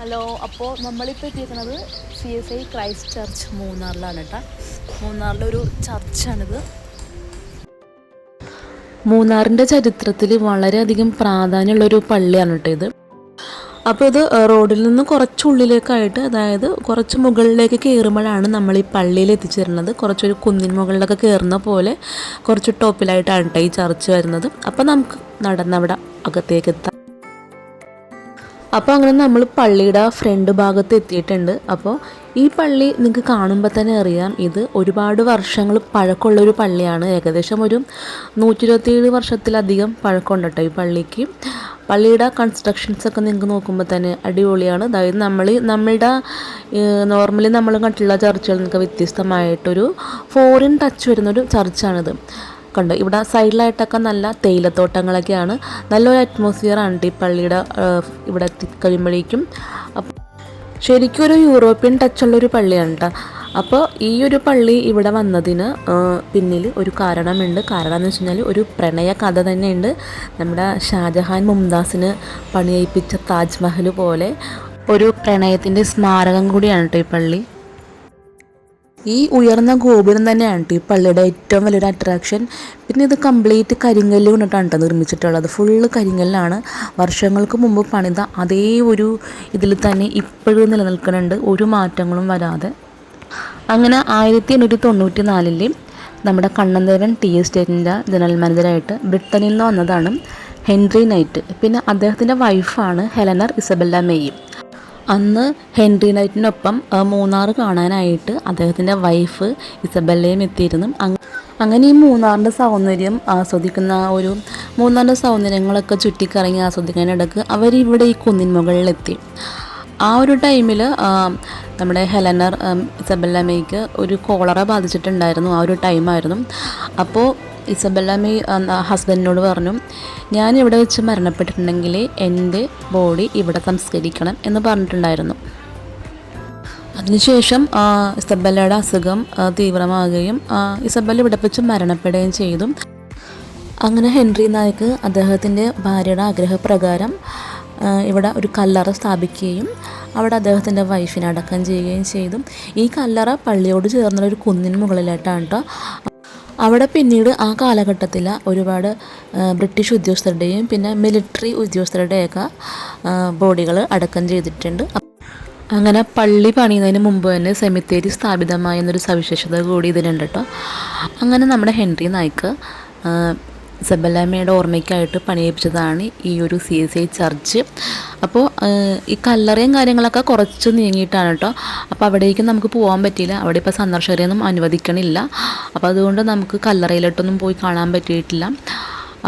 Hello അപ്പോൾ നമ്മളിപ്പോൾ എത്തിയിരിക്കുന്നത് C S I Christ church മൂന്നാറിലാണ് കേട്ടോ മൂന്നാറിലെ ഒരു ചർച്ചാണിത്. മൂന്നാറിന്റെ ചരിത്രത്തിൽ വളരെയധികം പ്രാധാന്യമുള്ളൊരു പള്ളിയാണ് കേട്ടോ ഇത്. അപ്പോൾ ഇത് റോഡിൽ നിന്ന് കുറച്ചുള്ളിലേക്കായിട്ട് അതായത് കുറച്ച് മുകളിലേക്ക് കയറുമ്പോഴാണ് നമ്മൾ ഈ പള്ളിയിൽ എത്തിച്ചേരുന്നത്. കുറച്ചൊരു കുന്നിൻ മുകളിലൊക്കെ കയറുന്ന പോലെ കുറച്ച് ടോപ്പിലായിട്ടാണ് കേട്ടോ ഈ ചർച്ച് വരുന്നത്. അപ്പോൾ നമുക്ക് നടന്നവിടെ അകത്തേക്ക് എത്താം. അപ്പോൾ അങ്ങനെ നമ്മൾ പള്ളിയുടെ ഫ്രണ്ട് ഭാഗത്ത് എത്തിയിട്ടുണ്ട്. അപ്പോൾ ഈ പള്ളി നിങ്ങൾക്ക് കാണുമ്പോൾ തന്നെ അറിയാം ഇത് ഒരുപാട് വർഷങ്ങൾ പഴക്കമുള്ള ഒരു പള്ളിയാണ്. ഏകദേശം ഒരു നൂറ്റി ഇരുപത്തിയേഴ് വർഷത്തിലധികം പഴക്കമുണ്ട് കേട്ടോ ഈ പള്ളിക്ക്. പള്ളിയുടെ കൺസ്ട്രക്ഷൻസ് ഒക്കെ നിങ്ങൾക്ക് നോക്കുമ്പോൾ തന്നെ അടിപൊളിയാണ്. അതായത് നമ്മൾ നമ്മളുടെ നോർമലി നമ്മൾ കണ്ടിട്ടുള്ള ചർച്ചുകളിൽ നിന്നൊക്കെ വ്യത്യസ്തമായിട്ടൊരു ഫോറിൻ ടച്ച് വരുന്നൊരു ചർച്ചാണിത് കണ്ടോ. ഇവിടെ സൈഡിലായിട്ടൊക്കെ നല്ല തേയിലത്തോട്ടങ്ങളൊക്കെയാണ്. നല്ലൊരു അറ്റ്മോസ്ഫിയർ ആണ് ഈ പള്ളിയുടെ ഇവിടെ എത്തിക്കഴിയുമ്പോഴേക്കും ശരിക്കും ഒരു യൂറോപ്യൻ ടച്ചുള്ള ഒരു പള്ളിയാണ് കേട്ടോ അപ്പോൾ ഈ ഒരു പള്ളി ഇവിടെ വന്നതിന് പിന്നിൽ ഒരു കാരണമുണ്ട്. കാരണം എന്ന് വെച്ച് കഴിഞ്ഞാൽ ഒരു പ്രണയ കഥ തന്നെയുണ്ട്. നമ്മുടെ ഷാജഹാൻ മുംതാസിന് പണിയിപ്പിച്ച താജ്മഹൽ പോലെ ഒരു പ്രണയത്തിന്റെ സ്മാരകം കൂടിയാണ് കേട്ടോ ഈ പള്ളി. ഈ ഉയർന്ന ഗോപുരം തന്നെയാണ് ഈ പള്ളിയുടെ ഏറ്റവും വലിയൊരു അട്രാക്ഷൻ പിന്നെ ഇത് കംപ്ലീറ്റ് കരിങ്കല്ല് കൊണ്ടിട്ടാണ് കേട്ടോ നിർമ്മിച്ചിട്ടുള്ളത്. ഫുള്ള് കരിങ്കല്ലാണ്. വർഷങ്ങൾക്ക് മുമ്പ് പണിത അതേ ഒരു ഇതിൽ തന്നെ ഇപ്പോഴും നിലനിൽക്കുന്നുണ്ട്. ഒരു മാറ്റങ്ങളും വരാതെ. അങ്ങനെ ആയിരത്തി എണ്ണൂറ്റി തൊണ്ണൂറ്റി നാലിൽ നമ്മുടെ കണ്ണന്തേരൻ ടി എസ്റ്റേറ്റിന്റെ ജനറൽ മാനേജറായിട്ട് ബ്രിട്ടനിൽ നിന്ന് വന്നതാണ് ഹെൻറി നൈറ്റ്. പിന്നെ അദ്ദേഹത്തിന്റെ വൈഫാണ് ഹെലനർ ഇസബെല്ല മെയ്യും അന്ന് ഹെൻറി നൈറ്റിനൊപ്പം മൂന്നാർ കാണാനായിട്ട് അദ്ദേഹത്തിന്റെ വൈഫ് ഇസബല്ലയും എത്തിയിരുന്നു. അങ്ങനെ ഈ മൂന്നാറിന്റെ സൗന്ദര്യം ആസ്വദിക്കുന്ന ഒരു മൂന്നാറിന്റെ സൗന്ദര്യങ്ങളൊക്കെ ചുറ്റിക്കറങ്ങി ആസ്വദിക്കാനിടക്ക് അവരിവിടെ ഈ കുന്നിൻ മുകളിലെത്തി ആ ഒരു ടൈമിൽ നമ്മുടെ ഹെലനർ ഇസബല്ലമ്മയ്ക്ക് മേയ്ക്ക് ഒരു കോളറ ബാധിച്ചിട്ടുണ്ടായിരുന്നു. ആ ഒരു ടൈമായിരുന്നു. അപ്പോൾ ഇസബെല്ല മീ ഹസ്ബൻഡിനോട് പറഞ്ഞു ഞാൻ ഇവിടെ വെച്ച് മരണപ്പെട്ടിട്ടുണ്ടെങ്കിൽ എന്റെ ബോഡി ഇവിടെ സംസ്കരിക്കണം എന്ന് പറഞ്ഞിട്ടുണ്ടായിരുന്നു. അതിനുശേഷം ഇസബല്ലയുടെ അസുഖം തീവ്രമാകുകയും ഇസബല്ല ഇവിടെ വെച്ച് മരണപ്പെടുകയും ചെയ്തു. അങ്ങനെ ഹെൻറി നായിക്ക് അദ്ദേഹത്തിന്റെ ഭാര്യയുടെ ആഗ്രഹപ്രകാരം ഇവിടെ ഒരു കല്ലറ സ്ഥാപിക്കുകയും അവിടെ അദ്ദേഹത്തിന്റെ വൈഫിനെ അടക്കം ചെയ്യുകയും ചെയ്തു. ഈ കല്ലറ പള്ളിയോട് ചേർന്നുള്ള ഒരു കുന്നിന് മുകളിലായിട്ടാണ് കേട്ടോ. അവിടെ പിന്നീട് ആ കാലഘട്ടത്തിൽ ഒരുപാട് ബ്രിട്ടീഷ് ഉദ്യോഗസ്ഥരുടെയും പിന്നെ മിലിറ്ററി ഉദ്യോഗസ്ഥരുടെയൊക്കെ ബോഡികൾ അടക്കം ചെയ്തിട്ടുണ്ട്. അങ്ങനെ പള്ളി പണിയുന്നതിന് മുമ്പ് തന്നെ സെമിത്തേരി സ്ഥാപിതമായ എന്നൊരു സവിശേഷത കൂടി ഇതിനുണ്ട് കേട്ടോ. അങ്ങനെ നമ്മുടെ ഹെൻറി നായ്ക്ക് സബലാമയുടെ ഓർമ്മയ്ക്കായിട്ട് പണിയിപ്പിച്ചതാണ് ഈ ഒരു സി എസ് ഐ ചർച്ച്. അപ്പോൾ ഈ കല്ലറയും കാര്യങ്ങളൊക്കെ കുറച്ച് നീങ്ങിയിട്ടാണ് കേട്ടോ അപ്പോൾ അവിടേക്ക് നമുക്ക് പോകാൻ പറ്റിയില്ല. അവിടെ ഇപ്പോൾ സന്ദർശകരെയൊന്നും അനുവദിക്കണില്ല. അപ്പോൾ അതുകൊണ്ട് നമുക്ക് കല്ലറയിലോട്ടൊന്നും പോയി കാണാൻ പറ്റിയിട്ടില്ല.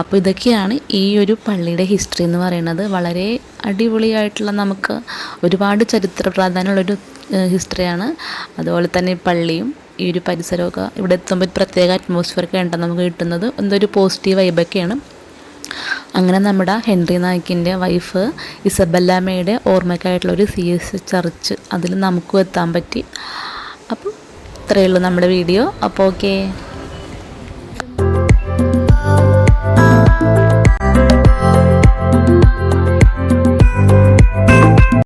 അപ്പോൾ ഇതൊക്കെയാണ് ഈ ഒരു പള്ളിയുടെ ഹിസ്റ്ററി എന്ന് പറയുന്നത്. വളരെ അടിപൊളിയായിട്ടുള്ള നമുക്ക് ഒരുപാട് ചരിത്ര പ്രാധാന്യമുള്ളൊരു ഹിസ്റ്ററിയാണ് അതുപോലെ തന്നെ പള്ളിയും ഈ ഒരു പരിസരമൊക്കെ ഇവിടെ എത്തുമ്പോൾ ഒരു പ്രത്യേക അറ്റ്മോസ്ഫിയർ ഒക്കെ ഉണ്ടെന്ന് നമുക്ക് കിട്ടുന്നത്. എന്തൊരു പോസിറ്റീവ് വൈബൊക്കെയാണ് അങ്ങനെ നമ്മുടെ ഹെൻറി നായിക്കിന്റെ വൈഫ് ഇസബെല്ലാമയുടെ ഓർമ്മയ്ക്കായിട്ടുള്ള ഒരു സി എസ് ചർച്ച് അതിൽ നമുക്കും എത്താൻ പറ്റി. അപ്പോൾ ഇത്രയേ ഉള്ളൂ നമ്മുടെ വീഡിയോ. അപ്പോൾ ഓക്കേ.